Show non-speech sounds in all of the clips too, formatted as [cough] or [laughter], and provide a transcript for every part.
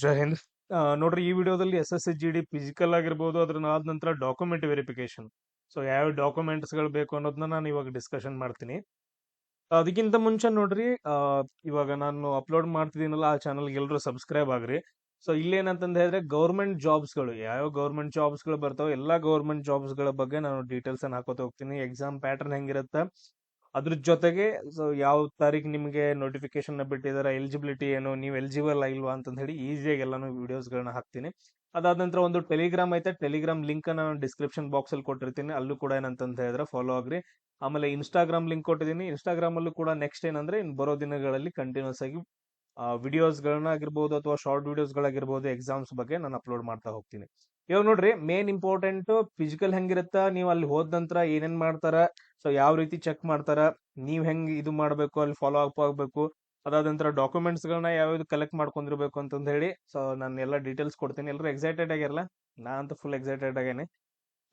ಜೈ ಹಿಂದ್ ನೋಡ್ರಿ ಈ ವಿಡಿಯೋದಲ್ಲಿ S S C G D physical ಆಗಿರ್ಬೋದು ಅದ್ರ ಆದ ನಂತರ ಡಾಕ್ಯುಮೆಂಟ್ ವೆರಿಫಿಕೇಶನ್ ಸೊ ಯಾವ ಡಾಕ್ಯುಮೆಂಟ್ಸ್ಗಳು ಬೇಕು ಅನ್ನೋದನ್ನ ನಾನು ಇವಾಗ ಡಿಸ್ಕಷನ್ ಮಾಡ್ತೀನಿ. ಅದಕ್ಕಿಂತ ಮುಂಚೆ ನೋಡ್ರಿ ಇವಾಗ ನಾನು ಅಪ್ಲೋಡ್ ಮಾಡ್ತಿದ್ದೀನಲ್ಲ, ಆ ಚಾನಲ್ಗೆ ಎಲ್ಲರೂ ಸಬ್ಸ್ಕ್ರೈಬ್ ಆಗ್ರಿ. ಸೊ ಇಲ್ಲೇನಂತಂದು ಹೇಳಿದ್ರೆ ಗೌರ್ಮೆಂಟ್ ಜಾಬ್ಸ್ಗಳು ಯಾವ ಗೌರ್ಮೆಂಟ್ ಜಾಬ್ಸ್ಗಳು ಬರ್ತಾವೆ, ಎಲ್ಲಾ ಗೌರ್ಮೆಂಟ್ ಜಾಬ್ಸ್ಗಳ ಬಗ್ಗೆ ನಾನು ಡೀಟೇಲ್ಸ್ ಅನ್ನು ಹಾಕೋತ ಹೋಗ್ತೀನಿ. ಎಕ್ಸಾಮ್ ಪ್ಯಾಟರ್ನ್ ಹೆಂಗಿರುತ್ತೆ ಅದ್ರ ಜೊತೆಗೆ ಸೊ ಯಾವ ತಾರೀಕು ನಿಮಗೆ ನೋಟಿಫಿಕೇಶನ್ ಬಿಟ್ಟಿದ್ದಾರೆ ಎಲಿಜಿಬಿಲಿಟಿ ಏನು, ನೀವು ಎಲಿಜಿಬಲ್ ಆಗಿಲ್ವಾ ಅಂತ ಹೇಳಿ ಈಸಿಯಾಗಿ ಎಲ್ಲಾನು ವಿಡಿಯೋಸ್ ಗಳನ್ನ ಹಾಕ್ತೀನಿ. ಅದಾದ ನಂತರ ಒಂದು ಟೆಲಿಗ್ರಾಮ್ ಐತೆ ಟೆಲಿಗ್ರಾಮ್ ಲಿಂಕ್ ನಾನು ಡಿಸ್ಕ್ರಿಪ್ಷನ್ ಬಾಕ್ಸ್ ಅಲ್ಲಿ ಕೊಟ್ಟಿರ್ತೀನಿ, ಅಲ್ಲೂ ಕೂಡ ಏನಂತ ಹೇಳಿದ್ರೆ ಫಾಲೋ ಆಗ್ರಿ. ಆಮೇಲೆ ಇನ್ಸ್ಟಾಗ್ರಾಮ್ ಲಿಂಕ್ ಕೊಟ್ಟಿದ್ದೀನಿ ಇನ್ಸ್ಟಾಗ್ರಾಮ್ ಅಲ್ಲೂ ಕೂಡ ನೆಕ್ಸ್ಟ್ ಏನಂದ್ರೆ, ಇನ್ ಬರೋ ದಿನಗಳಲ್ಲಿ ಕಂಟಿನ್ಯೂಸ್ ಆಗಿ ವಿಡಿಯೋಸ್ ಗಳನ್ನ ಆಗಿರ್ಬೋದು ಅಥವಾ ಶಾರ್ಟ್ ವಿಡಿಯೋಸ್ ಗಳಾಗಿರ್ಬೋದು ಎಕ್ಸಾಮ್ಸ್ ಬಗ್ಗೆ ನಾನು ಅಪ್ಲೋಡ್ ಮಾಡ್ತಾ ಹೋಗ್ತೀನಿ. ಇವಾಗ ನೋಡ್ರಿ ಮೇನ್ ಇಂಪಾರ್ಟೆಂಟ್ ಫಿಸಿಕಲ್ ಹೆಂಗಿರುತ್ತ, ನೀವು ಅಲ್ಲಿ ಹೋದ ನಂತರ ಏನೇನ್ ಮಾಡ್ತಾರ ಸೊ ಯಾವ ರೀತಿ ಚೆಕ್ ಮಾಡ್ತಾರ, ನೀವ್ ಹೆಂಗ್ ಇದು ಮಾಡ್ಬೇಕು, ಅಲ್ಲಿ ಫಾಲೋ ಅಪ್ ಆಗ್ಬೇಕು, ಅದಾದ ನಂತರ ಡಾಕ್ಯುಮೆಂಟ್ಸ್ ಗಳನ್ನ ಯಾವ್ಯಾವ್ದು ಕಲೆಕ್ಟ್ ಮಾಡ್ಕೊಂಡಿರ್ಬೇಕು ಅಂತಂದ ಹೇಳಿ ಸೊ ನಾನು ಎಲ್ಲ ಡೀಟೇಲ್ಸ್ ಕೊಡ್ತೀನಿ. ಎಲ್ಲರೂ ಎಕ್ಸೈಟೆಡ್ ಆಗಿರಲ್ಲ? ನಾ ಅಂತ ಫುಲ್ ಎಕ್ಸೈಟೆಡ್ ಆಗೇನೆ.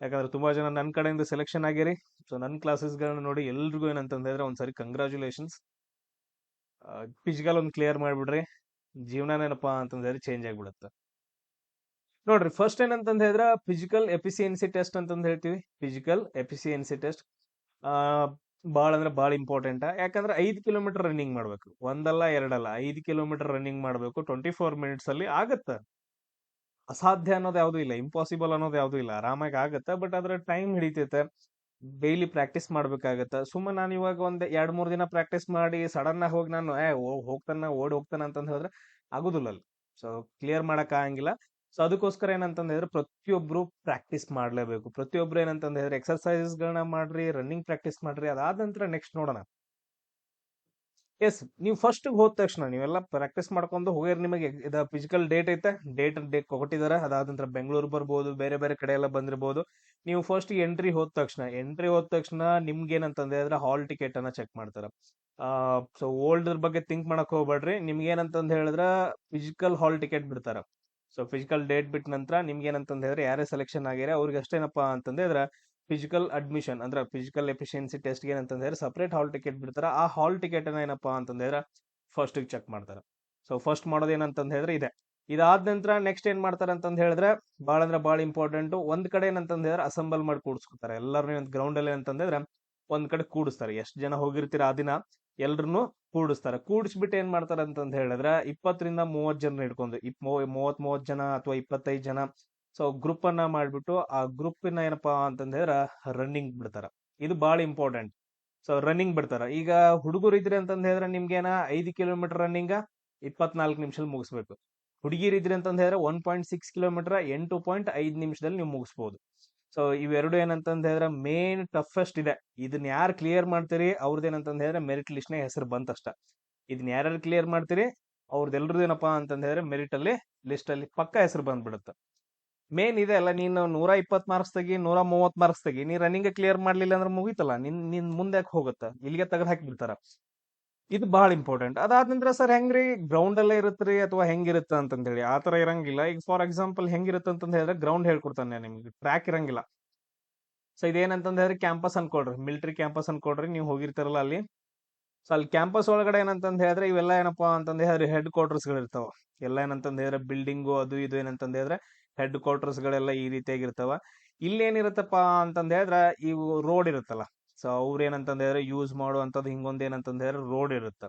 ಯಾಕಂದ್ರೆ ತುಂಬಾ ಜನ ನನ್ನ ಕಡೆಯಿಂದ ಸೆಲೆಕ್ಷನ್ ಆಗಿರಿ ಸೊ ನನ್ನ ಕ್ಲಾಸಸ್ ಗಳನ್ನ ನೋಡಿ ಎಲ್ರಿಗೂ ಏನಂತಂದ್ರೆ, ಒಂದ್ಸರಿ ಕಂಗ್ರಾಚುಲೇಷನ್ಸ್ ಫಿಸಿಕಲ್ ಒಂದು ಕ್ಲಿಯರ್ ಮಾಡ್ಬಿಡ್ರಿ. ಜೀವನನೇನಪ್ಪಾ ಅಂತಂದ್ರೆ ಚೇಂಜ್ ಆಗಿಬಿಡುತ್ತೆ. ನೋಡ್ರಿ ಫಸ್ಟ್ ಏನಂತಂದ ಹೇಳಿದ್ರೆ ಫಿಸಿಕಲ್ ಎಫಿಸಿಯನ್ಸಿ ಟೆಸ್ಟ್ ಅಂತಂದ್ ಹೇಳ್ತೀವಿ. ಫಿಸಿಕಲ್ ಎಫಿಸಿಯನ್ಸಿ ಟೆಸ್ಟ್ ಬಾಳ ಅಂದ್ರೆ ಭಾಳ ಇಂಪಾರ್ಟೆಂಟ್ ಯಾಕಂದ್ರೆ ಐದು ಕಿಲೋಮೀಟರ್ ರನ್ನಿಂಗ್ ಮಾಡ್ಬೇಕು. ಒಂದಲ್ಲ, ಎರಡಲ್ಲ, ಐದು ಕಿಲೋಮೀಟರ್ ರನ್ನಿಂಗ್ ಮಾಡಬೇಕು ಟ್ವೆಂಟಿ ಫೋರ್ ಮಿನಿಟ್ಸ್ ಅಲ್ಲಿ ಆಗತ್ತ. ಅಸಾಧ್ಯ ಅನ್ನೋದು ಯಾವ್ದು ಇಲ್ಲ ಇಂಪಾಸಿಬಲ್ ಅನ್ನೋದು ಯಾವ್ದು ಇಲ್ಲ, ಆರಾಮಾಗಿ ಆಗತ್ತೆ ಬಟ್ ಅದ್ರ ಟೈಮ್ ಹಿಡಿತೈತೆ. ಡೈಲಿ ಪ್ರಾಕ್ಟೀಸ್ ಮಾಡ್ಬೇಕಾಗತ್ತ. ಸುಮ್ಮನೆ ನಾನು ಇವಾಗ ಒಂದ್ ಎರಡ್, ಮೂರ್ ದಿನ ಪ್ರಾಕ್ಟೀಸ್ ಮಾಡಿ ಸಡನ್ ಆಗಿ ಹೋಗಿ ನಾನು, ಏ ಹೋಗ್ತಾನ, ಓಡಿ ಹೋಗ್ತಾನ ಅಂತ ಹೇಳಿದ್ರೆ ಆಗುದಿಲ್ಲ ಅಲ್ಲಿ. ಸೊ ಕ್ಲಿಯರ್ ಮಾಡಕ್ ಆಗಂಗಿಲ್ಲ. ಸೊ ಅದಕ್ಕೋಸ್ಕರ ಏನಂತಂದ್ ಹೇಳಿದ್ರೆ ಪ್ರತಿಯೊಬ್ರು ಪ್ರಾಕ್ಟೀಸ್ ಮಾಡ್ಲೇಬೇಕು. ಪ್ರತಿಯೊಬ್ರು ಏನಂತಂದ್ ಹೇಳಿದ್ರೆ ಗಳನ್ನ ಮಾಡ್ರಿ ರನ್ನಿಂಗ್ ಪ್ರಾಕ್ಟೀಸ್ ಮಾಡ್ರಿ, ಅದಾದ ನಂತರ ನೆಕ್ಸ್ಟ್ ನೋಡೋಣ. ಎಸ್ ನೀವು ಫಸ್ಟ್ ಹೋದ ತಕ್ಷಣ ನೀವೆಲ್ಲ ಪ್ರಾಕ್ಟೀಸ್ ಮಾಡ್ಕೊಂಡು ಹೋಗಿರ್ ನಿಮಗೆ. ಇದ ಫಿಸಿಕಲ್ ಡೇಟ್ ಐತೆ. ಡೇಟ್ ಡೇಟ್ ಕೊಟ್ಟಿದ್ದಾರೆ. ಅದಾದ ನಂತರ ಬೆಂಗಳೂರು ಬರ್ಬೋದು, ಬೇರೆ ಬೇರೆ ಕಡೆ ಎಲ್ಲ ಬಂದಿರ್ಬೋದು. ನೀವು ಫಸ್ಟ್ ಎಂಟ್ರಿ ಹೋದ ತಕ್ಷಣ ಎಂಟ್ರಿ ಹೋದ ತಕ್ಷಣ ನಿಮ್ಗೆ ಏನಂತಂದ್ರೆ ಅಂದ್ರೆ ಹಾಲ್ ಟಿಕೆಟ್ ಅನ್ನ ಚೆಕ್ ಮಾಡ್ತಾರ. ಸೊ ಓಲ್ಡ್ ಬಗ್ಗೆ ಥಿಂಕ್ ಮಾಡಕ್ ಹೋಗ್ಬೇಡ್ರಿ. ನಿಮ್ಗೆ ಏನಂತಂದ್ ಹೇಳಿದ್ರೆ ಫಿಸಿಕಲ್ ಹಾಲ್ ಟಿಕೆಟ್ ಬಿಡ್ತಾರ. ಸೊ ಫಿಸಿಕಲ್ ಡೇಟ್ ಬಿಟ್ಟ ನಂತರ ನಿಮ್ಗೆ ಏನಂತಂದ್ರೆ ಹೇಳಿದ್ರೆ ಯಾರೇ ಸೆಲೆಕ್ಷನ್ ಆಗ್ಯಾರ ಅವ್ರಿಗೆ ಅಷ್ಟೇನಪ್ಪ ಅಂತಂದ್ರೆ ಹೇಳಿದ್ರೆ ಫಿಸಿಕಲ್ ಅಡ್ಮಿಷನ್ ಅಂದ್ರೆ ಫಿಸಿಕಲ್ ಎಫಿಷಿಯನ್ಸಿ ಟೆಸ್ಟ್ ಏನಂತಂದ್ರೆ ಸಪ್ರೇಟ್ ಹಾಲ್ ಟಿಕೆಟ್ ಬಿಡ್ತಾರೆ. ಆ ಹಾಲ್ ಟಿಕೆಟ್ ಏನಪ್ಪ ಅಂತಂದ್ರೆ ಫಸ್ಟಿಗೆ ಫಸ್ಟ್ ಚೆಕ್ ಮಾಡ್ತಾರೆ. ಸೊ ಫಸ್ಟ್ ಮಾಡೋದು ಏನಂತಂದ್ ಹೇಳಿದ್ರೆ ಇದೆ. ಇದಾದ ನಂತರ ನೆಕ್ಸ್ಟ್ ಏನ್ ಮಾಡ್ತಾರೆ ಅಂತಂದ್ ಹೇಳಿದ್ರೆ ಭಾಳ ಅಂದ್ರೆ ಭಾಳ ಇಂಪಾರ್ಟೆಂಟ್ ಒಂದ್ ಕಡೆ ಏನಂತಂದ್ ಹೇಳಿದ್ರೆ ಅಸೆಂಬಲ್ ಮಾಡಿ ಕೂಡಿಸ್ಕೊತಾರೆ. ಎಲ್ಲರೂ ಗ್ರೌಂಡ್ ಅಲ್ಲಿ ಅಂತಂದ್ರೆ ಒಂದ್ ಕಡೆ ಕೂಡಿಸ್ತಾರೆ. ಎಷ್ಟ್ ಜನ ಹೋಗಿರ್ತೀರ ಆ ದಿನ ಎಲ್ರು ಕೂಡಿಸ್ತಾರೆ. ಕೂಡಿಸ್ಬಿಟ್ಟು ಏನ್ ಮಾಡ್ತಾರೆ ಅಂತಂದ್ ಹೇಳಿದ್ರೆ ಇಪ್ಪತ್ತರಿಂದ ಮೂವತ್ ಜನ ಹಿಡ್ಕೊಂಡು, ಇಪ್ ಮೂವತ್ ಮೂವತ್ ಜನ ಅಥವಾ ಇಪ್ಪತ್ತೈದು ಜನ ಸೊ ಗ್ರೂಪ್ ಅನ್ನ ಮಾಡ್ಬಿಟ್ಟು ಆ ಗ್ರೂಪಿನ ಏನಪ್ಪಾ ಅಂತಂದ್ರೆ ರನ್ನಿಂಗ್ ಬಿಡ್ತಾರ. ಇದು ಬಹಳ ಇಂಪಾರ್ಟೆಂಟ್ ಸೊ ರನ್ನಿಂಗ್ ಬಿಡ್ತಾರ. ಈಗ ಹುಡುಗರು ಇದ್ರೆ ಅಂತಂದ ಹೇಳಿದ್ರೆ ನಿಮ್ಗೇನ ಐದು ಕಿಲೋಮೀಟರ್ ರನ್ನಿಂಗ್ ಇಪ್ಪತ್ನಾಲ್ಕು ನಿಮಿಷದಲ್ಲಿ ಮುಗಿಸ್ಬೇಕು. ಹುಡುಗಿರ್ ಇದ್ರೆ ಅಂತಂದ ಹೇಳಿದ್ರೆ ಒನ್ ಪಾಯಿಂಟ್ ಸಿಕ್ಸ್ ಕಿಲೋಮೀಟರ್ ಎಂಟು ಪಾಯಿಂಟ್ ಐದ್ ನಿಮಿಷದಲ್ಲಿ ನೀವು ಮುಗಿಸ್ಬೋದು. ಸೊ ಇವೆರಡು ಏನಂತಂದ ಹೇಳಿದ್ರೆ ಮೇನ್ ಟಫೆಸ್ಟ್ ಇದೆ. ಇದನ್ನ ಯಾರು ಕ್ಲಿಯರ್ ಮಾಡ್ತೀರಿ ಅವ್ರದ್ದು ಏನಂತಂದ್ ಹೇಳಿದ್ರೆ ಮೆರಿಟ್ ಲಿಸ್ಟ್ನ ಹೆಸರು ಬಂತಷ್ಟ ಇದನ್ನ ಯಾರ್ಯಾರು ಕ್ಲಿಯರ್ ಮಾಡ್ತೀರಿ ಅವ್ರದ್ದು ಎಲ್ರದ್ದು ಏನಪ್ಪಾ ಅಂತಂದ್ ಹೇಳಿದ್ರೆ ಮೆರಿಟ್ ಅಲ್ಲಿ ಲಿಸ್ಟ್ ಅಲ್ಲಿ ಪಕ್ಕ ಹೆಸರು ಬಂದ್ಬಿಡುತ್ತೆ. ಮೇನ್ ಇದೆ ಅಲ್ಲ, ನೀನು ನೂರ ಇಪ್ಪತ್ ಮಾರ್ಕ್ಸ್ ತೆಗಿ, ನೂರ ಮೂವತ್ ಮಾರ್ಕ್ಸ್ ತೆಗಿ. ನೀ ರನ್ನಿಂಗ್ ಕ್ಲಿಯರ್ ಮಾಡ್ಲಿಲ್ಲ ಅಂದ್ರೆ ಮುಗೀತಲ್ಲ, ನಿನ್ ನಿನ್ ಮುಂದೆ ಹೋಗುತ್ತ? ಇಲ್ಲಿಗೆ ತೆಗೆದು ಹಾಕಿಬಿಡ್ತಾರ ಇದು ಬಹಳ ಇಂಪಾರ್ಟೆಂಟ್ ಅದಾದ ನಂತರ ಸರ್ ಹೆಂಗ್ರಿ? ಗ್ರೌಂಡ್ ಅಲ್ಲೇ ಇರುತ್ತ್ರಿ ಅಥವಾ ಹೆಂಗಿರುತ್ತ ಅಂತಂದ ಹೇಳಿ ಆ ತರ ಇರಂಗಿಲ್ಲ. ಈಗ ಫಾರ್ ಎಕ್ಸಾಂಪಲ್ ಹೆಂಗಿರುತ್ತೆ ಅಂತ ಹೇಳಿದ್ರೆ ಗ್ರೌಂಡ್ ಹೇಳ್ಕೊಡ್ತಾನೆ ನಿಮ್ಗೆ. ಟ್ರ್ಯಾಕ್ ಇರಂಗಿಲ್ಲ. ಸೊ ಇದೇನಂತ ಹೇಳಿದ್ರೆ ಕ್ಯಾಂಪಸ್ ಅನ್ಕೊಳ್ರಿ. ಮಿಲಿಟರಿ ಕ್ಯಾಂಪಸ್ ಅನ್ಕೊಳ್ರಿ. ನೀವು ಹೋಗಿರ್ತಾರಲ್ಲ ಅಲ್ಲಿ. ಸೊ ಅಲ್ಲಿ ಕ್ಯಾಂಪಸ್ ಒಳಗಡೆ ಏನಂತ ಹೇಳಿದ್ರೆ ಇವೆಲ್ಲ ಏನಪ್ಪಾ ಅಂತಂದ್ ಹೇಳಿದ್ರೆ ಹೆಡ್ ಕ್ವಾರ್ಟರ್ಸ್ಗಳು ಇರ್ತಾವ ಎಲ್ಲ ಏನಂತಂದ್ ಹೇಳಿದ್ರೆ ಬಿಲ್ಡಿಂಗು ಅದು ಇದು ಏನಂತಂದ ಹೇಳಿದ್ರೆ ಹೆಡ್ ಕ್ವಾರ್ಟರ್ಸ್ ಗಳೆಲ್ಲ ಈ ರೀತಿಯಾಗಿರ್ತಾವ. ಇಲ್ಲಿ ಏನಿರುತ್ತಪ್ಪ ಅಂತಂದ್ ಹೇಳಿದ್ರೆ ಇವು ರೋಡ್ ಇರುತ್ತಲ್ಲ. ಸೊ ಅವ್ರ ಏನಂತಂದ್ ಹೇಳಿದ್ರೆ ಯೂಸ್ ಮಾಡುವಂತದ್ದು ಹಿಂಗೊಂದ್ ಏನಂತಂದ್ ಹೇಳಿದ್ರೆ ರೋಡ್ ಇರುತ್ತೆ.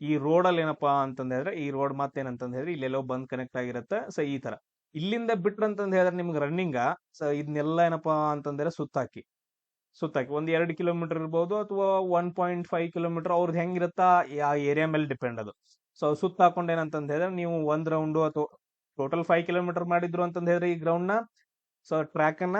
ಈ ರೋಡ್ ಅಲ್ಲಿ ಏನಪ್ಪಾ ಅಂತಂದ ಹೇಳಿದ್ರೆ ಈ ರೋಡ್ ಮತ್ತೇನಂತಂದ್ ಹೇಳಿದ್ರೆ ಇಲ್ಲೆಲ್ಲೋ ಬಂದ್ ಕನೆಕ್ಟ್ ಆಗಿರುತ್ತೆ. ಸೊ ಈ ತರ ಇಲ್ಲಿಂದ ಬಿಟ್ರಂತ ಹೇಳಿದ್ರೆ ನಿಮ್ಗೆ ರನ್ನಿಂಗ ಸೊ ಇದನ್ನೆಲ್ಲ ಏನಪ್ಪಾ ಅಂತಂದ್ರೆ ಸುತ್ತಾಕಿ. ಸುತ್ತಾಕಿ. ಒಂದ್ ಎರಡು ಕಿಲೋಮೀಟರ್ ಇರ್ಬೋದು ಅಥವಾ ಒನ್ ಪಾಯಿಂಟ್ ಫೈವ್ ಕಿಲೋಮೀಟರ್ ಅವ್ರದ್ದು ಹೆಂಗಿರುತ್ತಾ? ಆ ಏರಿಯಾ ಮೇಲೆ ಡಿಪೆಂಡ್ ಅದು. ಸೊ ಸುತ್ತ ಹೇಳಿದ್ರೆ ನೀವು ಒಂದ್ ರೌಂಡು ಅಥವಾ ಟೋಟಲ್ ಫೈವ್ ಕಿಲೋಮೀಟರ್ ಮಾಡಿದ್ರು ಅಂತಂದ್ ಹೇಳಿದ್ರೆ ಈ ಗ್ರೌಂಡ್ನ ಸೊ ಟ್ರ್ಯಾಕ್ ಅನ್ನ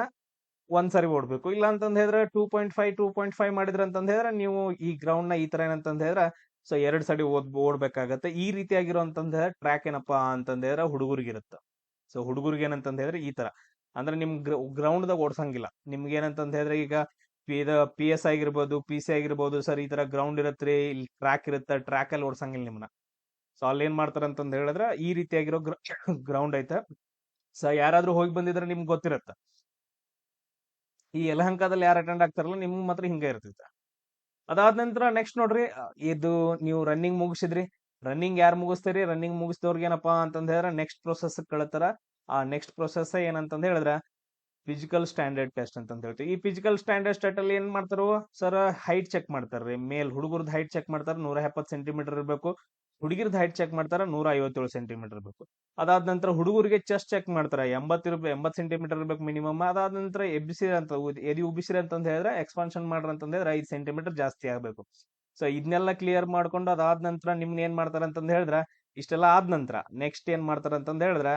ಒಂದ್ ಸರಿ ಓಡ್ಬೇಕು. ಇಲ್ಲ ಅಂತಂದ್ ಹೇಳಿದ್ರೆ two point five two point five ಮಾಡಿದ್ರೆ ಅಂತಂದ್ ಹೇಳಿದ್ರೆ ನೀವು ಈ ಗ್ರೌಂಡ್ನ ಈ ತರ ಏನಂತ ಹೇಳಿದ್ರೆ ಸೊ ಎರಡ್ ಸಡಿ ಓದ್, ಓಡ್ಬೇಕಾಗತ್ತೆ. ಈ ರೀತಿಯಾಗಿರುವಂತಂದ್ ಟ್ರ್ಯಾಕ್ ಏನಪ್ಪಾ ಅಂತಂದ್ ಹೇಳಿದ್ರೆ ಹುಡುಗರಿಗಿರುತ್ತೆ. ಸೊ ಹುಡುಗರಿಗೆ ಏನಂತಂದ್ ಹೇಳಿದ್ರೆ ಈ ತರ. ಅಂದ್ರೆ ನಿಮ್ ಗ್ರೌಂಡ್ ದಾಗ ಓಡ್ಸಂಗಿಲ್ಲ. ನಿಮ್ಗೆ ಏನಂತ ಹೇಳಿದ್ರೆ ಈಗ ಪಿ ಎಸ್ ಆಗಿರ್ಬೋದು ಪಿ ಸಿ ಆಗಿರ್ಬೋದು, ಸರ್ ಈ ತರ ಗ್ರೌಂಡ್ ಇರತ್ರಿ, ಇಲ್ಲಿ ಟ್ರ್ಯಾಕ್ ಇರುತ್ತೆ ಟ್ರ್ಯಾಕ್ ಅಲ್ಲಿ ಓಡ್ಸಂಗಿಲ್ಲ ನಿಮ್ನ. ಸೊ ಅಲ್ಲಿ ಏನ್ ಮಾಡ್ತಾರ ಅಂತಂದ್ ಹೇಳಿದ್ರೆ, ಈ ರೀತಿಯಾಗಿರೋ ಗ್ರೌಂಡ್ [coughs] ಐತೆ. ಸೊ ಯಾರಾದ್ರೂ ಹೋಗಿ ಬಂದಿದ್ರೆ ನಿಮ್ಗೆ ಗೊತ್ತಿರತ್ತ. ಈ ಯಲಹಂಕದಲ್ಲಿ ಯಾರು ಅಟೆಂಡ್ ಆಗ್ತಾರಲ್ಲ, ನಿಮ್ಗೆ ಮಾತ್ರ ಹಿಂಗ ಇರ್ತೈತೆ. ಅದಾದ ನಂತರ ನೆಕ್ಸ್ಟ್ ನೋಡ್ರಿ ಇದು ನೀವು ರನ್ನಿಂಗ್ ಮುಗಿಸಿದ್ರಿ. ರನ್ನಿಂಗ್ ಯಾರು ಮುಗಿಸ್ತೀರಿ? ರನ್ನಿಂಗ್ ಮುಗಿಸಿದವ್ರಿಗೆ ಏನಪ್ಪಾ ಅಂತಂದ ಹೇಳಿದ್ರೆ ನೆಕ್ಸ್ಟ್ ಪ್ರೊಸೆಸ್ ಕಳತಾರ. ಆ ನೆಕ್ಸ್ಟ್ ಪ್ರೊಸೆಸ್ ಏನಂತಂದ ಹೇಳಿದ್ರೆ ಫಿಸಿಕಲ್ ಸ್ಟ್ಯಾಂಡರ್ಡ್ ಟೆಸ್ಟ್ ಅಂತ ಹೇಳ್ತೀವಿ. ಈ ಫಿಸಿಕಲ್ ಸ್ಟ್ಯಾಂಡರ್ಡ್ ಟೆಸ್ಟ್ ಅಲ್ಲಿ ಏನ್ ಮಾಡ್ತಾರೋ ಸರ್ ಹೈಟ್ ಚೆಕ್ ಮಾಡ್ತಾರ್ರಿ. ಮೇಲ್ ಹುಡುಗರದ್ ಹೈಟ್ ಚೆಕ್ ಮಾಡ್ತಾರ, ನೂರ ಎಪ್ಪತ್ತು ಸೆಂಟಿಮೀಟರ್ ಇರಬೇಕು. ಹುಡುಗಿರ್ದ ಹೈಟ್ ಚೆಕ್ ಮಾಡ್ತಾರ ನೂರ ಐವತ್ತೇಳು ಸೆಂಟಿಮೀಟರ್ ಇರಬೇಕು ಅದಾದ ನಂತರ ಹುಡುಗರಿಗೆ ಚೆಸ್ಟ್ ಚೆಕ್ ಮಾಡ್ತಾರ, ಎಂಬತ್ತು ಇರ್ಬೇಕು ಎಂಬತ್ತು ಸೆಂಟಿಮೀಟರ್ ಇರಬೇಕು ಮಿನಿಮಮ್ ಅದಾದ ನಂತರ ಎಬ್ಬಿಸಿರಿ ಅಂತ ಎದಿ ಉಬ್ಬಿಸಿರಿ ಅಂತ ಹೇಳಿದ್ರೆ ಎಕ್ಸ್ಪಾನ್ಷನ್ ಮಾಡ್ರಿ ಅಂತಂದ್ರೆ ಐದು ಸೆಂಟಿಮೀಟರ್ ಜಾಸ್ತಿ ಆಗಬೇಕು. ಸೊ ಇದನ್ನೆಲ್ಲ ಕ್ಲಿಯರ್ ಮಾಡ್ಕೊಂಡು ಅದಾದ ನಂತರ ನಿಮ್ನ ಏನ್ ಮಾಡ್ತಾರ ಅಂತಂದು ಹೇಳಿದ್ರೆ, ಇಷ್ಟೆಲ್ಲ ಆದ ನಂತರ ನೆಕ್ಸ್ಟ್ ಏನ್ ಮಾಡ್ತಾರ ಅಂತಂದು ಹೇಳಿದ್ರೆ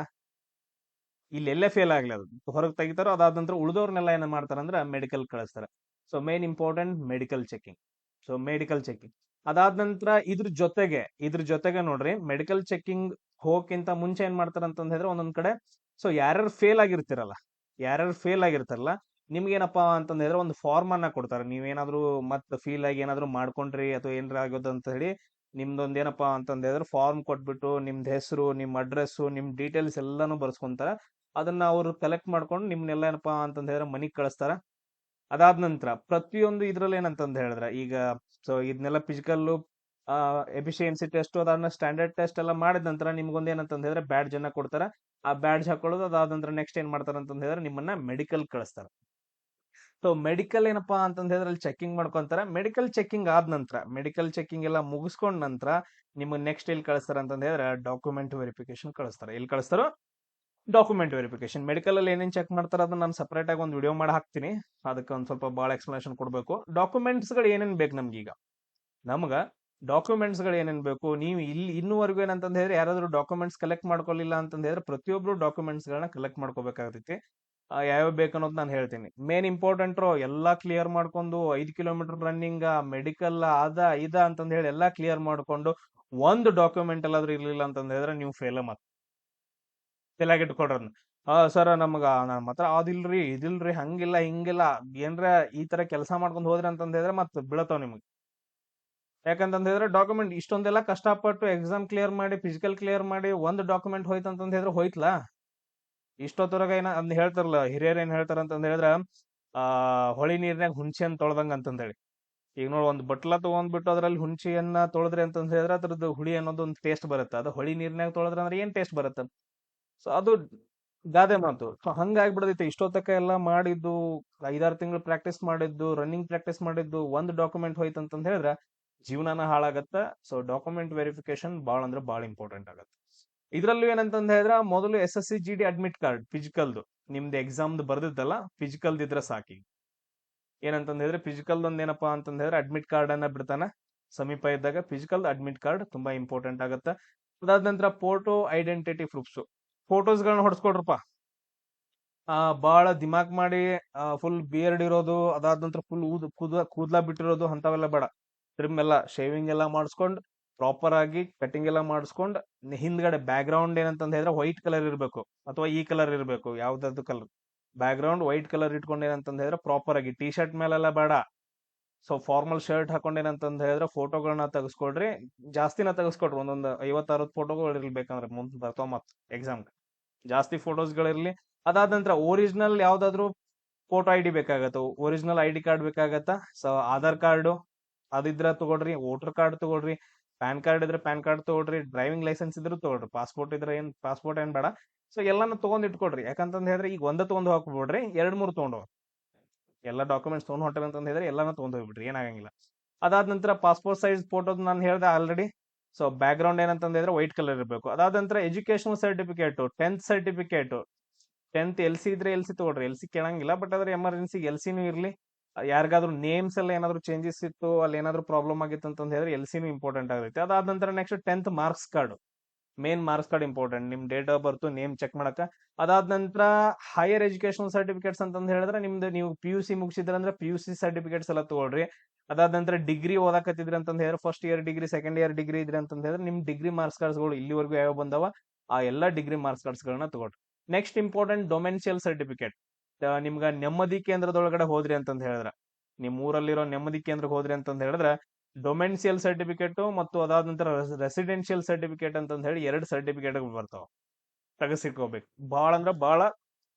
ಇಲ್ಲಿ ಎಲ್ಲೇ ಫೇಲ್ ಆಗಲಿ ಅದು. ಹೊರಗೆ ತೆಗಿತಾರೋ ಅದಾದ ನಂತರ ಉಳಿದವ್ರನ್ನೆಲ್ಲ ಏನ ಮಾಡ್ತಾರೆ ಅಂದ್ರೆ ಮೆಡಿಕಲ್ ಕಳಿಸ್ತಾರೆ. So main important medical checking so medical checking ಅದಾದ ನಂತರ ಇದ್ರ ಜೊತೆಗೆ ಇದ್ರ ಜೊತೆಗೆ ನೋಡ್ರಿ ಮೆಡಿಕಲ್ ಚೆಕಿಂಗ್ ಹೋಗಕ್ಕಿಂತ ಮುಂಚೆ ಏನ್ ಮಾಡ್ತಾರ ಅಂತ ಹೇಳಿದ್ರೆ ಒಂದೊಂದ್ ಕಡೆ ಸೊ ಯಾರ್ಯಾರು ಫೇಲ್ ಆಗಿರ್ತಿರಲ್ಲ, ಯಾರ್ಯಾರು ಫೇಲ್ ಆಗಿರ್ತಾರಲ್ಲ, ನಿಮ್ಗೇನಪ್ಪಾ ಅಂತಂದ್ ಹೇಳಿದ್ರೆ ಒಂದು ಫಾರ್ಮ್ ಅನ್ನ ಕೊಡ್ತಾರೆ. ನೀವೇನಾದ್ರೂ ಮತ್ ಫೀಲ್ ಆಗಿ ಏನಾದ್ರು ಮಾಡ್ಕೊಂಡ್ರಿ ಅಥವಾ ಏನಾರ ಆಗೋದು ಅಂತ ಹೇಳಿ, ನಿಮ್ದೊಂದ್ ಏನಪ್ಪಾ ಅಂತಂದ್ ಹೇಳಿದ್ರೆ ಫಾರ್ಮ್ ಕೊಟ್ಬಿಟ್ಟು ನಿಮ್ದ್ ಹೆಸರು, ನಿಮ್ ಅಡ್ರೆಸ್ ನಿಮ್ ಡೀಟೇಲ್ಸ್ ಎಲ್ಲಾನು ಬರ್ಸ್ಕೊಂತಾರ. ಅದನ್ನ ಅವ್ರು ಕಲೆಕ್ಟ್ ಮಾಡ್ಕೊಂಡು ನಿಮ್ನೆಲ್ಲ ಏನಪ್ಪಾ ಅಂತಂದ್ ಹೇಳಿದ್ರೆ ಮನಿಗ್ ಕಳಿಸ್ತಾರ. ಅದಾದ ನಂತರ ಪ್ರತಿಯೊಂದು ಇದ್ರಲ್ಲಿ ಏನಂತಂದ್ ಹೇಳಿದ್ರೆ, ಈಗ ಸೊ ಇದನ್ನೆಲ್ಲ ಫಿಸಿಕಲ್ ಎಫಿಷಿಯನ್ಸಿ ಟೆಸ್ಟ್ ಅದನ್ನ ಸ್ಟ್ಯಾಂಡರ್ಡ್ ಟೆಸ್ಟ್ ಎಲ್ಲ ಮಾಡಿದ ನಂತರ ನಿಮ್ಗೊಂದ್ ಏನಂತ ಹೇಳಿದ್ರೆ ಬ್ಯಾಡ್ಜ್ ಅನ್ನ ಕೊಡ್ತಾರೆ. ಆ ಬ್ಯಾಡ್ಜ್ ಹಾಕೊಳ್ಳೋದು, ಅದಾದ ನಂತರ ನೆಕ್ಸ್ಟ್ ಏನ್ ಮಾಡ್ತಾರೆ ಅಂತ ಹೇಳಿದ್ರೆ ನಿಮ್ಮನ್ನ ಮೆಡಿಕಲ್ ಕಳಿಸ್ತಾರೆ. ಸೊ ಮೆಡಿಕಲ್ ಏನಪ್ಪಾ ಅಂತ ಹೇಳಿದ್ರೆ ಚೆಕಿಂಗ್ ಮಾಡ್ಕೊಂತಾರೆ. ಮೆಡಿಕಲ್ ಚೆಕಿಂಗ್ ಆದ ನಂತರ ಮೆಡಿಕಲ್ ಚೆಕಿಂಗ್ ಎಲ್ಲ ಮುಗಿಸ್ಕೊಂಡ ನಂತರ ನಿಮ್ಗೆ ನೆಕ್ಸ್ಟ್ ಎಲ್ಲಿ ಕಳಿಸ್ತಾರೆ ಅಂತ ಹೇಳಿದ್ರೆ ಡಾಕ್ಯುಮೆಂಟ್ ವೆರಿಫಿಕೇಶನ್ ಕಳಿಸ್ತಾರೆ. ಎಲ್ಲಿ ಕಳಿಸ್ತಾರೋ ಡಾಕ್ಯುಮೆಂಟ್ ವೆರಿಫಿಕೇಶನ್ ಮೆಡಿಕಲ್ ಅಲ್ಲಿ ಏನೇನ್ ಚೆಕ್ ಮಾಡ್ತಾರ ಅದನ್ನ ನಾನು ಸಪರೇಟ್ ಆಗಿ ಒಂದು ವಿಡಿಯೋ ಮಾಡಿ ಹಾಕ್ತೀನಿ. ಅದಕ್ಕೆ ಒಂದು ಸ್ವಲ್ಪ ಭಾಳ ಎಕ್ಸ್ಪ್ಲನೇಷನ್ ಕೊಡಬೇಕು. ಡಾಕ್ಯುಮೆಂಟ್ಸ್ಗಳು ಏನೇನ್ ಬೇಕು ನಮ್ಗೀಗ? ನಮಗೆ ಡಾಕ್ಯುಮೆಂಟ್ಸ್ಗಳು ಏನೇನ್ ಬೇಕು? ನೀವು ಇಲ್ಲಿ ಇನ್ನೂವರೆಗೂ ಏನಂತ ಹೇಳಿದ್ರೆ ಯಾರಾದರೂ ಡಾಕ್ಯುಮೆಂಟ್ಸ್ ಕಲೆಕ್ಟ್ ಮಾಡ್ಕೊಳ್ಳಿಲ್ಲ ಅಂತ ಹೇಳಿದ್ರೆ ಪ್ರತಿಯೊಬ್ಬರು ಡಾಕ್ಯುಮೆಂಟ್ಸ್ ಗಳನ್ನ ಕಲೆಕ್ಟ್ ಮಾಡ್ಕೋಬೇಕಾಗ್ತೈತಿ. ಯಾವ್ಯಾವ ಬೇಕು ಅನ್ನೋದು ನಾನು ಹೇಳ್ತೀನಿ. ಮೇನ್ ಇಂಪಾರ್ಟೆಂಟ್ ಎಲ್ಲಾ ಕ್ಲಿಯರ್ ಮಾಡ್ಕೊಂಡು ಐದು ಕಿಲೋಮೀಟರ್ ರನ್ನಿಂಗ್ ಮೆಡಿಕಲ್ ಅದ, ಇದ ಅಂತಂದು ಹೇಳಿ ಎಲ್ಲಾ ಕ್ಲಿಯರ್ ಮಾಡ್ಕೊಂಡು ಒಂದು ಡಾಕ್ಯುಮೆಂಟ್ ಎಲ್ಲಾದ್ರೂ ಇರಲಿಲ್ಲ ಅಂತಂದ್ರೆ ನೀವು ಫೇಲ್ ಮತ್. ತಲೆಯಾಗ ಇಟ್ಕೊಡ್ರನ್ನ ಆ, ಸರ್ ನಮಗ ನಮ್ಮ ಹತ್ರ ಅದಿಲ್ರಿ, ಇದಿಲ್ರಿ, ಹಂಗಿಲ್ಲ, ಹಿಂಗಿಲ್ಲ, ಏನ್ರ ಈ ತರ ಕೆಲಸ ಮಾಡ್ಕೊಂಡ್ ಹೋದ್ರಿ ಅಂತಂದ ಹೇಳಿದ್ರೆ ಮತ್ ಬೀಳತಾವ್ ನಿಮ್ಗೆ. ಯಾಕಂತಂದ ಹೇಳಿದ್ರೆ ಡಾಕ್ಯುಮೆಂಟ್ ಇಷ್ಟೊಂದೆಲ್ಲ ಕಷ್ಟಪಟ್ಟು ಎಕ್ಸಾಮ್ ಕ್ಲಿಯರ್ ಮಾಡಿ, ಫಿಸಿಕಲ್ ಕ್ಲಿಯರ್ ಮಾಡಿ ಒಂದ್ ಡಾಕ್ಯುಮೆಂಟ್ ಹೋಯ್ತು ಅಂತಂದ್ ಹೇಳಿದ್ರೆ ಹೋಯ್ತಲ್ಲ ಇಷ್ಟೊತ್ತರಾಗ ಏನ ಅಂದ್ ಹೇಳ್ತಾರಲ್ಲ, ಹಿರಿಯರ್ ಏನ್ ಹೇಳ್ತಾರ ಅಂತಂದ ಹೇಳಿದ್ರ, ಆ, ಹೊಳಿ ನೀರ್ನಾಗ ಹುಣ್ಸೆ ಹಣ್ಣ್ ತೊಳ್ದಂಗ ಅಂತಂದೇಳಿ ಈಗ ನೋಡ್ ಒಂದ್ ಬಟ್ಲ ತಗೊಂಡ್ಬಿಟ್ಟು ಅದ್ರಲ್ಲಿ ಹುಣ್ಸೆಯನ್ನ ತೊಳೆದ್ರಿ ಅಂತಂದ ಹೇಳಿದ್ರೆ ಅದ್ರದ್ದು ಹುಳಿ ಅನ್ನೋದು ಟೇಸ್ಟ್ ಬರುತ್ತೆ. ಅದು ಹೊಳಿ ನೀರ್ನಾಗ ತೊಳೆದ್ರ ಅಂದ್ರೆ ಏನ್ ಟೇಸ್ಟ್ ಬರುತ್ತೆ? ಸೊ ಅದು ಗಾದೆ ಮಾತು. ಸೊ ಹಂಗಾಗ್ಬಿಡದೈತೆ. ಇಷ್ಟೊತ್ತಕ ಎಲ್ಲ ಮಾಡಿದ್ದು, ಐದಾರು ತಿಂಗಳು ಪ್ರಾಕ್ಟೀಸ್ ಮಾಡಿದ್ದು ರನ್ನಿಂಗ್ ಪ್ರಾಕ್ಟೀಸ್ ಮಾಡಿದ್ದು, ಒಂದು ಡಾಕ್ಯುಮೆಂಟ್ ಹೋಯ್ತು ಅಂತ ಹೇಳಿದ್ರೆ ಜೀವನನ ಹಾಳಾಗತ್ತ. ಸೊ ಡಾಕ್ಯುಮೆಂಟ್ ವೆರಿಫಿಕೇಶನ್ ಭಾಳ ಅಂದ್ರೆ ಭಾಳ ಇಂಪಾರ್ಟೆಂಟ್ ಆಗತ್ತೆ. ಇದ್ರಲ್ಲೂ ಏನಂತಂದ್ ಹೇಳಿದ್ರೆ ಮೊದಲು S S C G admit card ಫಿಸಿಕಲ್ದು ನಿಮ್ದು ಎಕ್ಸಾಮ್ದು ಬರ್ದಿದ್ದಲ್ಲ ಫಿಸಿಕಲ್ದು ಇದ್ರೆ ಸಾಕಿ. ಏನಂತಂದ್ ಹೇಳಿದ್ರೆ ಫಿಸಿಕಲ್ ಒಂದ್ ಏನಪ್ಪಾ ಅಂತಂದ್ ಹೇಳಿದ್ರೆ ಅಡ್ಮಿಟ್ ಕಾರ್ಡ್ ಅನ್ನ ಬಿಡ್ತಾನೆ. ಸಮೀಪ ಇದ್ದಾಗ ಫಿಸಿಕಲ್ ಅಡ್ಮಿಟ್ ಕಾರ್ಡ್ ತುಂಬಾ ಇಂಪಾರ್ಟೆಂಟ್ ಆಗುತ್ತೆ. ಅದಾದ ನಂತರ ಫೋಟೋ ಐಡೆಂಟಿಟಿ ಪ್ರೂಫ್ಸ್ ಫೋಟೋಸ್ ಗಳನ್ನ ಹೊಡ್ಸ್ಕೊಡ್ರಪ್ಪ. ಆ, ಬಾಳ ದಿಮಾಕ್ ಮಾಡಿ ಫುಲ್ ಬಿಯರ್ಡ್ ಇರೋದು, ಅದಾದ ನಂತರ ಫುಲ್ ಊದ್ ಕೂದ ಕೂದ್ಲ ಬಿಟ್ಟಿರೋದು ಅಂತವೆಲ್ಲ ಬೇಡ. ಟ್ರಿಮ್ ಎಲ್ಲ ಶೇವಿಂಗ್ ಎಲ್ಲ ಮಾಡಿಸ್ಕೊಂಡು ಪ್ರಾಪರ್ ಆಗಿ ಕಟಿಂಗ್ ಎಲ್ಲ ಮಾಡಿಸ್ಕೊಂಡು ಹಿಂದ್ಗಡೆ ಬ್ಯಾಕ್ ಗ್ರೌಂಡ್ ಏನಂತಂದ್ ಹೇಳಿದ್ರೆ ವೈಟ್ ಕಲರ್ ಇರಬೇಕು. ಅಥವಾ ಈ ಕಲರ್ ಇರಬೇಕು ಯಾವ್ದಾದ್ರು colour background white colour ಇಟ್ಕೊಂಡು ಏನಂತಂದ್ ಹೇಳಿದ್ರೆ ಪ್ರಾಪರ್ ಆಗಿ ಟಿ ಶರ್ಟ್ ಮೇಲೆಲ್ಲ ಬೇಡ. ಸೊ ಫಾರ್ಮಲ್ ಶರ್ಟ್ ಹಾಕೊಂಡೇನಂತ ಏನಂತಂದ್ ಹೇಳಿದ್ರೆ ಫೋಟೋಗಳನ್ನ ತೆಗೆಸ್ಕೊಡ್ರಿ. ಜಾಸ್ತಿನ ತೆಗೆಸ್ಕೊಡ್ರಿ, ಒಂದೊಂದು ಐವತ್ತಾರತ್ ಫೋಟೋಗಳು ಇರ್ಬೇಕಂದ್ರೆ ಮುಂದೆ ಬರ್ತಾವ ಮತ್ ಎಕ್ಸಾಮ್ ಜಾಸ್ತಿ ಫೋಟೋಸ್ ಗಳಿರ್ಲಿ. ಅದಾದ ನಂತರ ಒರಿಜಿನಲ್ ಯಾವ್ದಾದ್ರು ಫೋಟೋ ಐ ಡಿ ಬೇಕಾಗತ್ತ. ಒರಿಜಿನಲ್ ಐ ಡಿ ಕಾರ್ಡ್ ಬೇಕಾಗತ್ತ? ಸೊ ಆಧಾರ್ ಕಾರ್ಡು ಅದಿದ್ರ ತಗೊಳ್ರಿ ವೋಟರ್ ಕಾರ್ಡ್ ತಗೊಳ್ರಿ ಪ್ಯಾನ್ ಕಾರ್ಡ್ ಇದ್ರೆ ಪ್ಯಾನ್ ಕಾರ್ಡ್ ತಗೊಳ್ರಿ ಡ್ರೈವಿಂಗ್ ಲೈಸೆನ್ಸ್ ಇದ್ರೆ ತಗೊಳ್ರಿ ಪಾಸ್ಪೋರ್ಟ್ ಇದ್ರೆ ಏನ್ ಪಾಸ್ಪೋರ್ಟ್ ಏನ್ ಬೇಡ. ಸೊ ಎಲ್ಲಾನು ತಗೊಂಡ್ ಇಟ್ಕೊಳ್ರಿ ಯಾಕಂತಂದ್ ಹೇಳಿದ್ರೆ ಈಗ ಒಂದ ತಗೊಂಡ್ ಹಾಕ್ಬಿಡ್ರಿ ಎರಡ್ ಮೂರ್ ತಗೊಂಡು ಎಲ್ಲ ಡಾಕ್ಯುಮೆಂಟ್ಸ್ ತಗೊಂಡ್ ಹೊಟ್ಟೆ ಅಂತಂದ್ ಹೇಳಿದ್ರೆ ಎಲ್ಲಾನು ತಗೊಂಡ್ ಹೋಗ್ಬಿಡ್ರಿ ಏನಾಗಂಗಿಲ್ಲ ಅದಾದ ನಂತರ ಪಾಸ್ಪೋರ್ಟ್ ಸೈಜ್ ಫೋಟೋ ನಾನು ಹೇಳ್ದೆ ಆಲ್ರೆಡಿ ಸೊ ಬ್ಯಾಕ್ ಗ್ರೌಂಡ್ ಏನಂತಂದ್ ಹೇಳಿದ್ರೆ ವೈಟ್ ಕಲರ್ ಇರಬೇಕು. ಅದಾದ ನಂತರ education certificate tenth certificate tenth L C ಇದ್ರೆ ಎಲ್ ಸಿ ತಗೊಳ್ರಿ. ಎಲ್ ಸಿ ಕೇಳಂಗಿಲ್ಲ ಬಟ್ ಅದ್ರ ಎಮರ್ಜೆನ್ಸಿ ಎಲ್ ಸಿನೂ ಇರ್ಲಿ. ಯಾರಿಗಾದ್ರೂ ನೇಮ್ಸ್ ಎಲ್ಲ ಏನಾದ್ರು ಚೇಂಜಸ್ ಇತ್ತು, ಅಲ್ಲಿ ಏನಾದ್ರು ಪ್ರಾಬ್ಲಮ್ ಆಗಿತ್ತು ಅಂತ ಹೇಳಿದ್ರೆ ಎಲ್ ಸಿನೂ ಇಂಪಾರ್ಟೆಂಟ್ ಆಗುತ್ತೆ ಅದಾದ ನಂತರ next tenth marks card main marks card important ನಿಮ್ date of birth name check ಮಾಡಕ. ಅದಾದ ನಂತರ ಹೈಯರ್ ಎಜುಕೇಶನ್ ಸರ್ಟಿಫಿಕೇಟ್ಸ್ ಅಂತಂದ್ ಹೇಳಿದ್ರೆ ನಿಮ್ದು ನೀವು ಪಿ ಯು ಸಿ ಮುಗಿಸಿದ್ರೆ ಅಂದ್ರೆ ಪಿ ಯು ಸಿ ಸರ್ಟಿಫಿಕೇಟ್ಸ್ ಎಲ್ಲ ತಗೊಳ್ರಿ. ಅದಾದ ನಂತರ ಡಿಗ್ರಿ ಓದಾಕತ್ತಿದ್ರಿ ಅಂತ ಹೇಳಿದ್ರೆ first year degree second year degree ಇದ್ರಿ ಅಂತ ಹೇಳಿದ್ರೆ ನಿಮ್ ಡಿಗ್ರಿ ಮಾರ್ಕ್ಸ್ ಕಾರ್ಡ್ಸ್ಗಳು ಇಲ್ಲಿವರೆಗೂ ಯಾವ ಬಂದವ, ಆ ಎಲ್ಲಾ ಡಿಗ್ರಿ ಮಾರ್ಕ್ಸ್ ಕಾರ್ಡ್ಸ್ಗಳನ್ನ ತಗೊಳ್ರಿ. ನೆಕ್ಸ್ಟ್ ಇಂಪಾರ್ಟೆಂಟ್ ಡೊಮೆನ್ಶಿಯಲ್ ಸರ್ಟಿಫಿಕೇಟ್ ನಿಮ್ಗ ನೆಮ್ಮದಿ ಕೇಂದ್ರದೊಳಗಡೆ ಹೋದ್ರಿ ಅಂತಂದ್ ಹೇಳಿದ್ರೆ. ನಿಮ್ ಊರಲ್ಲಿರೋ ನೆಮ್ಮದಿ ಕೇಂದ್ರಕ್ಕೆ ಹೋದ್ರಿ ಅಂತಂದ್ ಹೇಳಿದ್ರೆ ಡೊಮೆನ್ಷಿಯಲ್ ಸರ್ಟಿಫಿಕೇಟ್ ಮತ್ತು ಅದಾದ ನಂತರ ರೆಸಿಡೆನ್ಶಿಯಲ್ ಸರ್ಟಿಫಿಕೇಟ್ ಅಂತಂದ್ ಹೇಳಿ ಎರಡು ಸರ್ಟಿಫಿಕೇಟ್ ಬರ್ತಾವ. ತೆಗೆಸಿಟ್ಕೋಬೇಕು ಭಾಳ ಅಂದ್ರೆ ಭಾಳ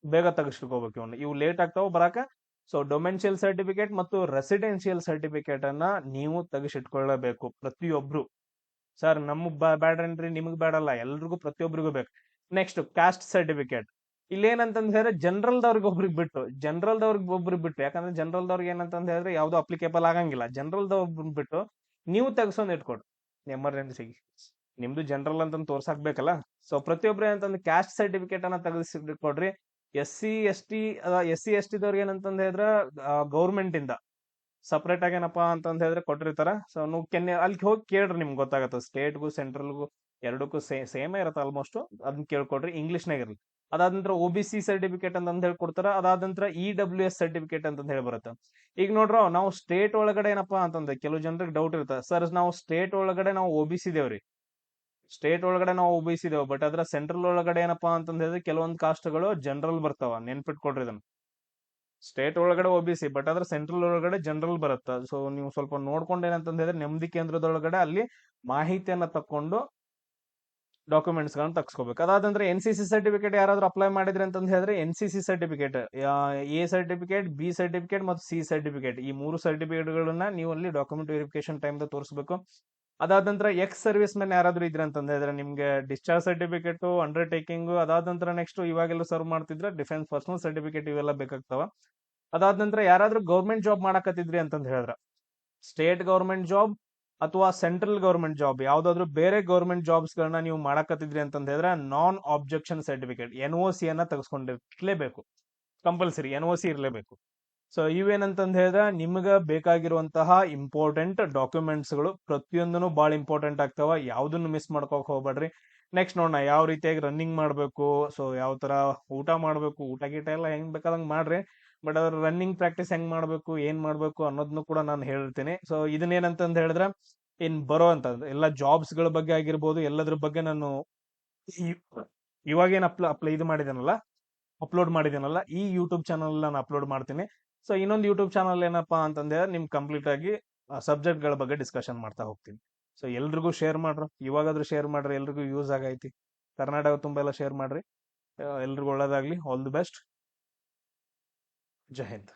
ಬೇಗ ತೆಗೆಸಿಟ್ಕೋಬೇಕು ಇವನ್ನ ಇವು ಲೇಟ್ ಆಗ್ತಾವ ಬರಾಕ ಸೊ ಡೊಮೆನ್ಷಿಯಲ್ ಸರ್ಟಿಫಿಕೇಟ್ ಮತ್ತು ರೆಸಿಡೆನ್ಷಿಯಲ್ ಸರ್ಟಿಫಿಕೇಟ್ ಅನ್ನ ನೀವು ತೆಗೆಸಿಟ್ಕೊಳ್ಳಬೇಕು ಪ್ರತಿಯೊಬ್ರು. ಸರ್ ನಮಗ್ ಬ್ಯಾಡ್ರೇನ್ರಿ? ನಿಮಗ್ ಬೇಡಲ್ಲ ಎಲ್ರಿಗೂ ಪ್ರತಿಯೊಬ್ಬರಿಗೂ ಬೇಕು. ನೆಕ್ಸ್ಟ್ ಕಾಸ್ಟ್ ಸರ್ಟಿಫಿಕೇಟ್ ಇಲ್ಲೇನಂತಂದ್ ಹೇಳಿದ್ರೆ ಜನರಲ್ ದವ್ರಿಗೆ ಒಬ್ರಿಗೆ ಬಿಟ್ಟು ಜನರಲ್ ದವ್ರಿಗೆ ಒಬ್ರಿಗೆ ಬಿಟ್ಟು, ಯಾಕಂದ್ರೆ ಜನರಲ್ ದವ್ರಿಗೆ ಏನಂತಂದ್ ಹೇಳಿದ್ರೆ ಯಾವ್ದು ಅಪ್ಲಿಕೇಬಲ್ ಆಗಂಗಿಲ್ಲ. ಜನರಲ್ ದವ್ರಿಗೆ ಬಿಟ್ಟು ನೀವು ತೆಗ್ಸೊಂದ್ ಇಟ್ಕೊಡು ಎಮರ್ಜೆನ್ಸಿ ನಿಮ್ದು ಜನರಲ್ ಅಂತ ತೋರ್ಸಾಕ್ಬೇಕಲ್ಲ? ಸೊ ಪ್ರತಿಯೊಬ್ರು ಏನಂತಂದ್ರೆ ಕ್ಯಾಸ್ಟ್ ಸರ್ಟಿಫಿಕೇಟ್ ಅನ್ನ ತೆಗೆಸಿ ಕೊಡ್ರಿ S C S T S C S T ದವ್ರಿಗೆ ಏನಂತಂದ್ ಹೇಳಿದ್ರೆ ಗೌರ್ಮೆಂಟ್ ಇಂದ ಸಪ್ರೇಟ್ ಆಗಿ ಏನಪ್ಪಾ ಅಂತಂದ ಹೇಳಿದ್ರೆ ಕೊಟ್ಟಿರ್ತಾರ. ಸೊ ನೀವು ಕೆನ್ನೆ, ಅಲ್ಲಿ ಹೋಗಿ ಕೇಳ್ರಿ ನಿಮ್ಗೆ ಗೊತ್ತಾಗತ್ತೆ. ಸ್ಟೇಟ್ಗೂ ಸೆಂಟ್ರಲ್ಗೂ ಎರಡಕ್ಕೂ ಸೇಮೇ ಇರತ್ತೆ ಆಲ್ಮೋಸ್ಟ್ ಅದನ್ನ ಕೇಳ್ಕೊಡ್ರಿ ಇಂಗ್ಲಿಷ್ನಾಗ ಇರಲಿ. ಅದಾದ ನಂತರ ಒ ಬಿ ಸಿ ಸರ್ಟಿಫಿಕೇಟ್ ಅಂತ ಹೇಳಿ ಕೊಡ್ತಾರ. ಅದಾದ ನಂತರ ಇ ಡಬ್ಲ್ಯೂ ಎಸ್ ಸರ್ಟಿಫಿಕೇಟ್ ಅಂತ ಹೇಳಿ ಬರುತ್ತೆ. ಈಗ ನೋಡ್ರ, ನಾವು ಸ್ಟೇಟ್ ಒಳಗಡೆ ಏನಪ್ಪಾ ಅಂತಂದ್ರೆ ಕೆಲವು ಜನರಿಗೆ ಡೌಟ್ ಇರುತ್ತೆ. ಸರ್ ನಾವು ಸ್ಟೇಟ್ ಒಳಗಡೆ ನಾವು ಒ ಬಿ ಸಿ ದೇವ್ರಿ. ಸ್ಟೇಟ್ ಒಳಗಡೆ ನಾವು ಒ ಬಿ ಬಟ್ ಅದರ ಸೆಂಟ್ರಲ್ ಒಳಗಡೆ ಏನಪ್ಪಾ ಅಂತಂದ್ರೆ ಹೇಳಿದ್ರೆ ಕೆಲವೊಂದು ಕಾಸ್ಟ್ಗಳು ಜನರಲ್ ಬರ್ತಾವ ನೆನ್ಪಿಟ್ಕೊಡ್ರಿ ಇದನ್ನ. ಸ್ಟೇಟ್ ಒಳಗಡೆ ಒ ಬಟ್ ಅದ್ರ ಸೆಂಟ್ರಲ್ ಒಳಗಡೆ ಜನರಲ್ ಬರುತ್ತೆ. ಸೊ ನೀವು ಸ್ವಲ್ಪ ನೋಡ್ಕೊಂಡು ಏನಂತ ಹೇಳಿದ್ರೆ ನೆಮ್ಮದಿ ಕೇಂದ್ರದೊಳಗಡೆ ಅಲ್ಲಿ ಮಾಹಿತಿಯನ್ನ ತಕೊಂಡು ಡಾಕ್ಯುಮೆಂಟ್ಸ್ ಗಳನ್ನ ತಗ್ಸ್ಕೋಬೇಕು ಅದಾದಂದ್ರೆ ಎನ್ ಸಿ ಸಿ ಸರ್ಟಿಫಿಕೇಟ್ ಯಾರಾದ್ರೂ ಅಪ್ಲೈ ಮಾಡಿದ್ರೆ ಅಂತ ಹೇಳಿದ್ರೆ N C C certificate A certificate B certificate ಮತ್ತು ಸಿ ಸರ್ಟಿಫಿಕೇಟ್ ಈ ಮೂರು ಸರ್ಟಿಫಿಕೇಟ್ ಗಳನ್ನ ನೀವು ಅಲ್ಲಿ ಡಾಕ್ಯುಮೆಂಟ್ ವೆರಿಫಿಕೇಶನ್ ಟೈಮ್ ತೋರಿಸಬೇಕು. ಅದಾದ ನಂತರ ಎಕ್ಸ್ ಸರ್ವಿಸ್ ಮ್ಯಾನ್ ಯಾರಾದ್ರೂ ಇದ್ರೆ ಅಂತಂದ್ರೆ ನಿಮ್ಗೆ ಡಿಸ್ಚಾರ್ಜ್ ಸರ್ಟಿಫಿಕೇಟ್ ಅಂಡರ್ಟೇಕಿಂಗ್ ಅದಾದ ನಂತರ ನೆಕ್ಸ್ಟ್ ಇವಾಗೆಲ್ಲ ಸರ್ವ್ ಮಾಡ್ತಿದ್ರೆ ಡಿಫೆನ್ಸ್ ಪರ್ಸನಲ್ ಸರ್ಟಿಫಿಕೇಟ್ ಇವೆಲ್ಲ ಬೇಕಾಗ್ತಾವ. ಅದಾದ ನಂತರ ಯಾರಾದ್ರೂ ಗೌರ್ಮೆಂಟ್ ಜಾಬ್ ಮಾಡಕತ್ತಿದ್ರಿ ಅಂತಂದ್ ಹೇಳಿದ್ರ. ಸ್ಟೇಟ್ ಗೌರ್ಮೆಂಟ್ ಜಾಬ್ ಅಥವಾ ಸೆಂಟ್ರಲ್ ಗೌರ್ಮೆಂಟ್ ಜಾಬ್ ಯಾವ್ದಾದ್ರು ಬೇರೆ ಗೌರ್ಮೆಂಟ್ ಜಾಬ್ಸ್ ಗಳನ್ನ ನೀವು ಮಾಡಕತ್ತಿದ್ರಿ ಅಂತಂದ್ ಹೇಳಿದ್ರೆ non objection certificate N O C ಅನ್ನ ತೆಗೆಸ್ಕೊಂಡಿರ್ಲೇಬೇಕು. ಕಂಪಲ್ಸರಿ ಎನ್ ಒ ಸಿ ಇರಲೇಬೇಕು. ಸೊ ಇವೇನಂತಂದು ಹೇಳಿದ್ರೆ ನಿಮ್ಗ ಬೇಕಾಗಿರುವಂತಹ ಇಂಪಾರ್ಟೆಂಟ್ ಡಾಕ್ಯುಮೆಂಟ್ಸ್ಗಳು ಪ್ರತಿಯೊಂದನು ಬಹಳ ಇಂಪಾರ್ಟೆಂಟ್ ಆಗ್ತಾವ. ಯಾವುದನ್ನು ಮಿಸ್ ಮಾಡ್ಕೋಕ್ ಹೋಗ್ಬೇಡ್ರಿ. ನೆಕ್ಸ್ಟ್ ನೋಡೋಣ ಯಾವ ರೀತಿಯಾಗಿ ರನ್ನಿಂಗ್ ಮಾಡಬೇಕು ಸೊ ಯಾವ ತರ ಊಟ ಮಾಡಬೇಕು, ಊಟ ಗೀಟ ಎಲ್ಲ ಹೆಂಗ್ ಬೇಕಾದಂಗೆ ಮಾಡ್ರಿ. ಬಟ್ ಅದ್ರ ರನ್ನಿಂಗ್ ಪ್ರಾಕ್ಟೀಸ್ ಹೆಂಗ್ ಮಾಡಬೇಕು, ಏನ್ ಮಾಡಬೇಕು ಅನ್ನೋದನ್ನು ಕೂಡ ನಾನು ಹೇಳಿರ್ತೀನಿ ಸೊ ಇದನ್ನೇನಂತಂದ್ ಹೇಳಿದ್ರೆ ಇನ್ ಬರೋ ಅಂತ, ಎಲ್ಲ ಜಾಬ್ಸ್ಗಳ ಬಗ್ಗೆ ಆಗಿರ್ಬೋದು, ಎಲ್ಲದ್ರ ಬಗ್ಗೆ ನಾನು ಇವಾಗೇನು ಅಪ್ಲ, ಅಪ್ಲೈ, ಇದು ಮಾಡಿದೇನಲ್ಲ ಅಪ್ಲೋಡ್ ಮಾಡಿದೇನಲ್ಲ, ಈ ಯೂಟ್ಯೂಬ್ ಚಾನಲ್ ನಾನು ಅಪ್ಲೋಡ್ ಮಾಡ್ತೀನಿ. ಸೊ ಇನ್ನೊಂದು ಯೂಟ್ಯೂಬ್ ಚಾನಲ್ ಏನಪ್ಪಾ ಅಂತಂದ್ರೆ ನಿಮ್ ಕಂಪ್ಲೀಟ್ ಆಗಿ ಸಬ್ಜೆಕ್ಟ್ಗಳ ಬಗ್ಗೆ ಡಿಸ್ಕಷನ್ ಮಾಡ್ತಾ ಹೋಗ್ತೀನಿ. ಸೊ ಎಲ್ರಿಗೂ ಶೇರ್ ಮಾಡ್ರಿ. ಇವಾಗಾದ್ರೂ ಶೇರ್ ಮಾಡ್ರಿ. ಎಲ್ರಿಗೂ ಯೂಸ್ ಆಗೈತಿ. ಕರ್ನಾಟಕ ತುಂಬಾ ಎಲ್ಲ ಶೇರ್ ಮಾಡ್ರಿ. ಎಲ್ರಿಗೂ ಒಳ್ಳೇದಾಗ್ಲಿ. All the best Jai Hind.